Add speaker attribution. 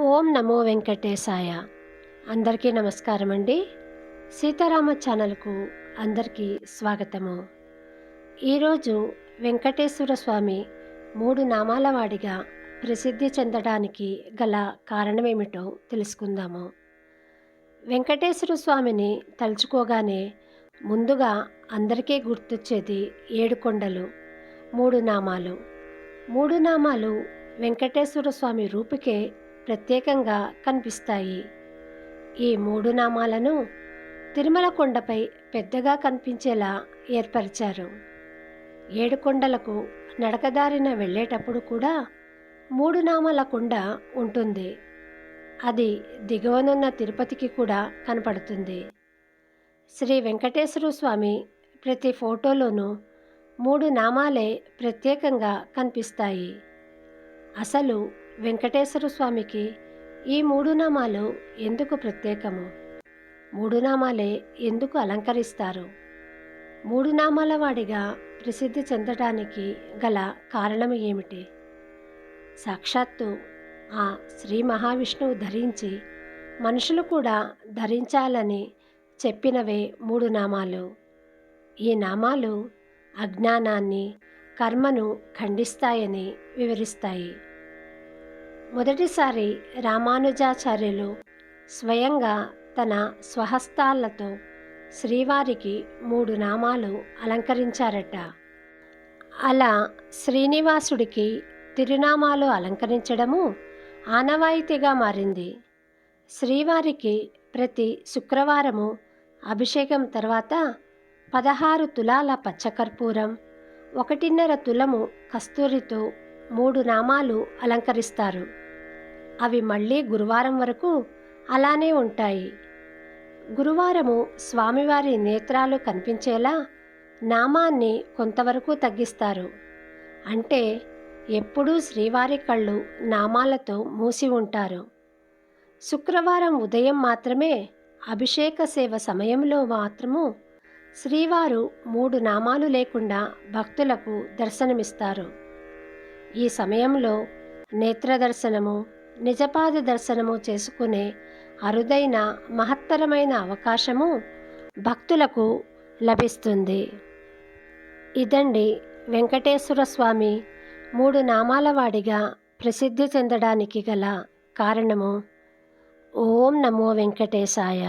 Speaker 1: ఓం నమో వెంకటేశాయ. అందరికీ నమస్కారం అండి సీతారామ ఛానల్కు అందరికీ స్వాగతము. ఈరోజు వెంకటేశ్వర స్వామి మూడు నామాల వాడిగా ప్రసిద్ధి చెందడానికి గల కారణమేమిటో తెలుసుకుందాము. వెంకటేశ్వర స్వామిని తలుచుకోగానే ముందుగా అందరికీ గుర్తొచ్చేది ఏడు కొండలు మూడు నామాలు. మూడు నామాలు వెంకటేశ్వర స్వామి రూపుకే ప్రత్యేకంగా కనిపిస్తాయి. ఈ మూడు నామాలను తిరుమల కొండపై పెద్దగా కనిపించేలా ఏర్పరిచారు. ఏడు కొండలకు నడకదారిన వెళ్ళేటప్పుడు కూడా మూడు నామాల కొండ ఉంటుంది. అది దిగువనున్న తిరుపతికి కూడా కనపడుతుంది. శ్రీ వెంకటేశ్వర స్వామి ప్రతి ఫోటోలోనూ మూడు నామాలే ప్రత్యేకంగా కనిపిస్తాయి. అసలు వెంకటేశ్వర స్వామికి ఈ మూడు నామాలు ఎందుకు ప్రత్యేకము? మూడు నామాలే ఎందుకు అలంకరిస్తారు? మూడు నామాల వాడిగా ప్రసిద్ధి చెందడానికి గల కారణం ఏమిటి? సాక్షాత్తు ఆ శ్రీ మహావిష్ణువు ధరించి మనుషులు కూడా ధరించాలని చెప్పినవే మూడు నామాలు. ఈ నామాలు అజ్ఞానాన్ని కర్మను ఖండిస్తాయని వివరిస్తాయి. మొదటిసారి రామానుజాచార్యులు స్వయంగా తన స్వహస్తాలతో శ్రీవారికి మూడు నామాలు అలంకరించారట. అలా శ్రీనివాసుడికి తిరునామాలు అలంకరించడము ఆనవాయితీగా మారింది. శ్రీవారికి ప్రతి శుక్రవారము అభిషేకం తర్వాత పదహారు తులాల పచ్చకర్పూరం ఒకటిన్నర తులము కస్తూరితో మూడు నామాలు అలంకరిస్తారు. అవి మళ్ళీ గురువారం వరకు అలానే ఉంటాయి. గురువారము స్వామివారి నేత్రాలు కనిపించేలా నామాన్ని కొంతవరకు తగ్గిస్తారు. అంటే ఎప్పుడూ శ్రీవారి కళ్ళు నామాలతో మూసి ఉంటారు. శుక్రవారం ఉదయం మాత్రమే అభిషేక సేవ సమయంలో మాత్రము శ్రీవారు మూడు నామాలు లేకుండా భక్తులకు దర్శనమిస్తారు. ఈ సమయంలో నేత్ర దర్శనము నిజపాద దర్శనము చేసుకునే అరుదైన మహత్తరమైన అవకాశము భక్తులకు లభిస్తుంది. ఇదండి వెంకటేశ్వర స్వామి మూడు నామాల వాడిగా ప్రసిద్ధి చెందడానికి గల కారణము. ఓం నమో వెంకటేశాయ.